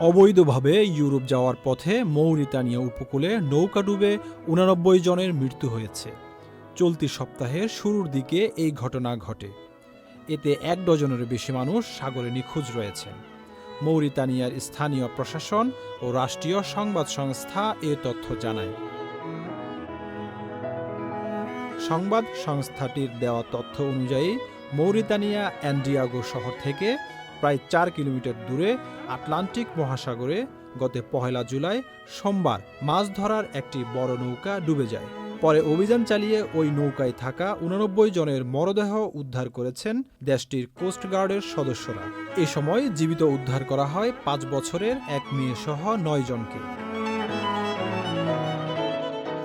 অবৈধভাবে ইউরোপ যাওয়ার পথে মৌরিতানিয়া উপকূলে নৌকা ডুবে উনানব্বই জনের মৃত্যু হয়েছে। চলতি সপ্তাহের শুরুর দিকে এই ঘটনা ঘটে। এতে এক ডজনের বেশি মানুষ সাগরে নিখোঁজ রয়েছেন মৌরিতানিয়ার স্থানীয় প্রশাসন ও রাষ্ট্রীয় সংবাদ সংস্থা এ তথ্য জানায়। সংবাদ সংস্থাটির দেওয়া তথ্য অনুযায়ী মৌরিতানিয়া অ্যান্ডিয়াগো শহর থেকে প্রায় চার কিলোমিটার দূরে আটলান্টিক মহাসাগরে গত পহেলা জুলাই সোমবার মাছ ধরার একটি বড় নৌকা ডুবে যায়। পরে অভিযান চালিয়ে ওই নৌকায় থাকা উনানব্বই জনের মরদেহ উদ্ধার করেছেন দেশটির কোস্টগার্ডের সদস্যরা। এ সময় জীবিত উদ্ধার করা হয় পাঁচ বছরের এক মেয়ে সহ নয় জনকে।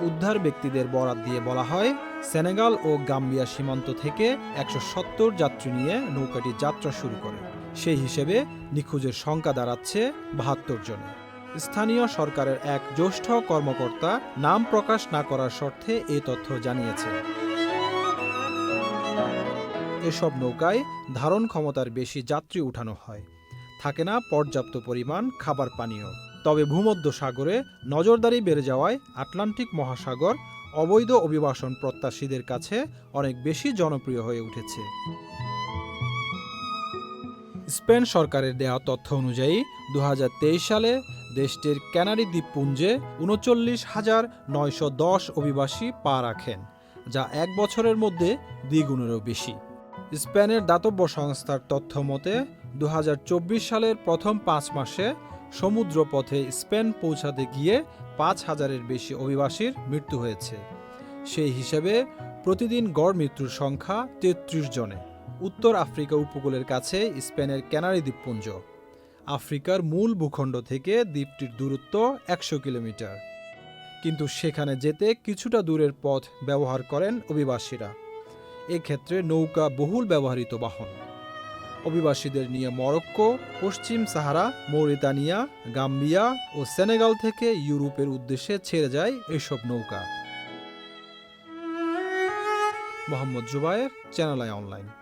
উদ্ধার ব্যক্তিদের বরাত দিয়ে বলা হয়, সেনেগাল ও গাম্বিয়া সীমান্ত থেকে একশো সত্তর যাত্রী নিয়ে নৌকাটি যাত্রা শুরু করে। সেই হিসেবে নিখোঁজের সংখ্যা দাঁড়াচ্ছে বাহাত্তর জনে। স্থানীয় সরকারের এক জ্যেষ্ঠ কর্মকর্তা নাম প্রকাশ না করার শর্তে এই তথ্য জানিয়েছে। এসব নৌকায় ধারণ ক্ষমতার বেশি যাত্রী উঠানো হয়। থাকে না পর্যাপ্ত পরিমাণ খাবার পানীয়। তবে ভূমধ্য সাগরে নজরদারি বেড়ে যাওয়ায় আটলান্টিক মহাসাগর অবৈধ অভিবাসন প্রত্যাশীদের কাছে অনেক বেশি জনপ্রিয় হয়ে উঠেছে। স্পেন সরকারের দেওয়া তথ্য অনুযায়ী দু হাজার তেইশ সালে দেশটির ক্যানারি দ্বীপপুঞ্জে উনচল্লিশ হাজার নয়শো দশ অভিবাসী পা রাখেন, যা এক বছরের মধ্যে দ্বিগুণেরও বেশি। স্পেনের দাতব্য সংস্থার তথ্য মতে দু হাজার চব্বিশ সালের প্রথম পাঁচ মাসে সমুদ্রপথে স্পেন পৌঁছাতে গিয়ে পাঁচ হাজারের বেশি অভিবাসীর মৃত্যু হয়েছে। সেই হিসেবে প্রতিদিন গড় মৃত্যুর সংখ্যা তেত্রিশ জনে। উত্তর আফ্রিকা উপকূলের কাছে স্পেনের ক্যানারি দ্বীপপুঞ্জ। আফ্রিকার মূল ভূখণ্ড থেকে দ্বীপটির দূরত্ব একশো কিলোমিটার। কিন্তু সেখানে যেতে কিছুটা দূরের পথ ব্যবহার করেন অভিবাসীরা। এক্ষেত্রে নৌকা বহুল ব্যবহৃত বাহন। অভিবাসীদের নিয়ে মরক্কো, পশ্চিম সাহারা, মৌরিতানিয়া, গাম্বিয়া ও সেনেগাল থেকে ইউরোপের উদ্দেশ্যে ছেড়ে যায় এসব নৌকা। Mohammad Zubair channel I online.